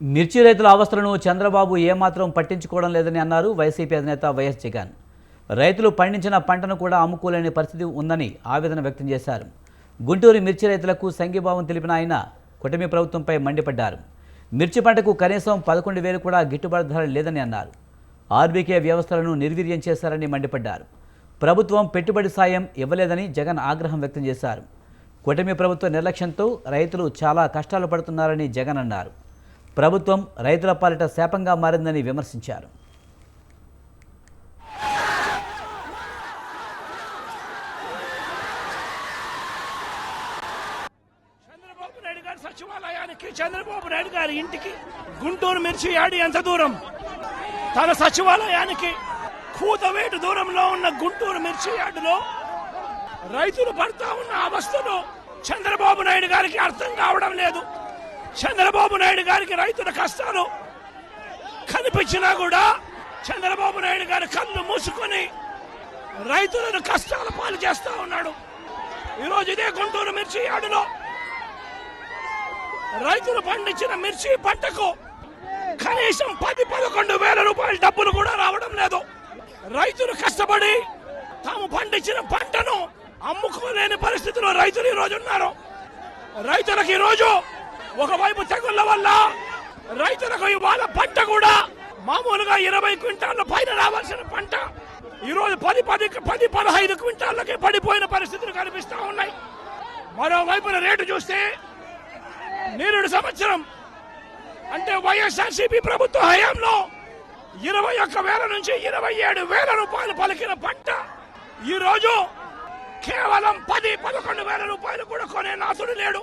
మిర్చి రైతుల అవస్థలను చంద్రబాబు ఏమాత్రం పట్టించుకోవడం లేదని అన్నారు వైసీపీ అధినేత వైఎస్ జగన్. రైతులు పండించిన పంటను కూడా అమ్ముకోలేని పరిస్థితి ఉందని ఆవేదన వ్యక్తం చేశారు. గుంటూరు మిర్చి రైతులకు సంఘీభావం తెలిపిన ఆయన కూటమి ప్రభుత్వంపై మండిపడ్డారు. మిర్చి పంటకు కనీసం పదకొండు వేలు కూడా గిట్టుబాటు ధర లేదని అన్నారు. ఆర్బీకే వ్యవస్థలను నిర్వీర్యం చేశారని మండిపడ్డారు. ప్రభుత్వం పెట్టుబడి సాయం ఇవ్వలేదని జగన్ ఆగ్రహం వ్యక్తం చేశారు. కూటమి ప్రభుత్వ నిర్లక్ష్యంతో రైతులు చాలా కష్టాలు పడుతున్నారని జగన్ అన్నారు. ప్రభుత్వం రైతుల పాలిట శాపంగా మారిందని విమర్శించారు. చంద్రబాబు నాయుడు గారి సచివాలయానికి చంద్రబాబు నాయుడు గారి ఇంటికి గుంటూరు మిర్చి యాడి ఎంత దూరం? తన సచివాలయానికి కూతవేటు దూరంలో ఉన్న గుంటూరు మిర్చి యార్డులో రైతులు పడతా ఉన్న అవస్థలో చంద్రబాబు నాయుడు గారికి అర్థం కావడం లేదు. చంద్రబాబు నాయుడు గారికి రైతుల కష్టాలు కనిపించినా కూడా చంద్రబాబు నాయుడు గారి కళ్ళు మూసుకొని రైతులను కష్టాల పాలు చేస్తా ఉన్నాడు. ఈరోజు ఇదే గుంటూరు మిర్చి యాడులో రైతులు పండించిన మిర్చి పంటకు కనీసం పది పదకొండు వేల రూపాయల డబ్బులు కూడా రావడం లేదు. రైతులు కష్టపడి తాము పండించిన పంటను అమ్ముకోలేని పరిస్థితిలో రైతులు ఈ రోజు ఉన్నారు. రైతులకు ఈ రోజు ఒకవైపు తెగుళ్ళ వల్ల రైతులకు ఇవాళ పంట కూడా మామూలుగా ఇరవై క్వింటాల పైన రావాల్సిన పంట. ఈరోజు పది పది పది పదహైదు క్వింటాళ్ళకి పడిపోయిన పరిస్థితులు కనిపిస్తూ ఉన్నాయి. మరోవైపున రేటు చూస్తే నిరుడు సంవత్సరం అంటే వైఎస్ఆర్సీపీ ప్రభుత్వ హయాంలో ఇరవై ఒక్క వేల నుంచి ఇరవై ఏడు వేల రూపాయలు పలికిన పంట ఈరోజు కేవలం పది పదకొండు వేల రూపాయలు కూడా కొనే నాథుడు లేడు.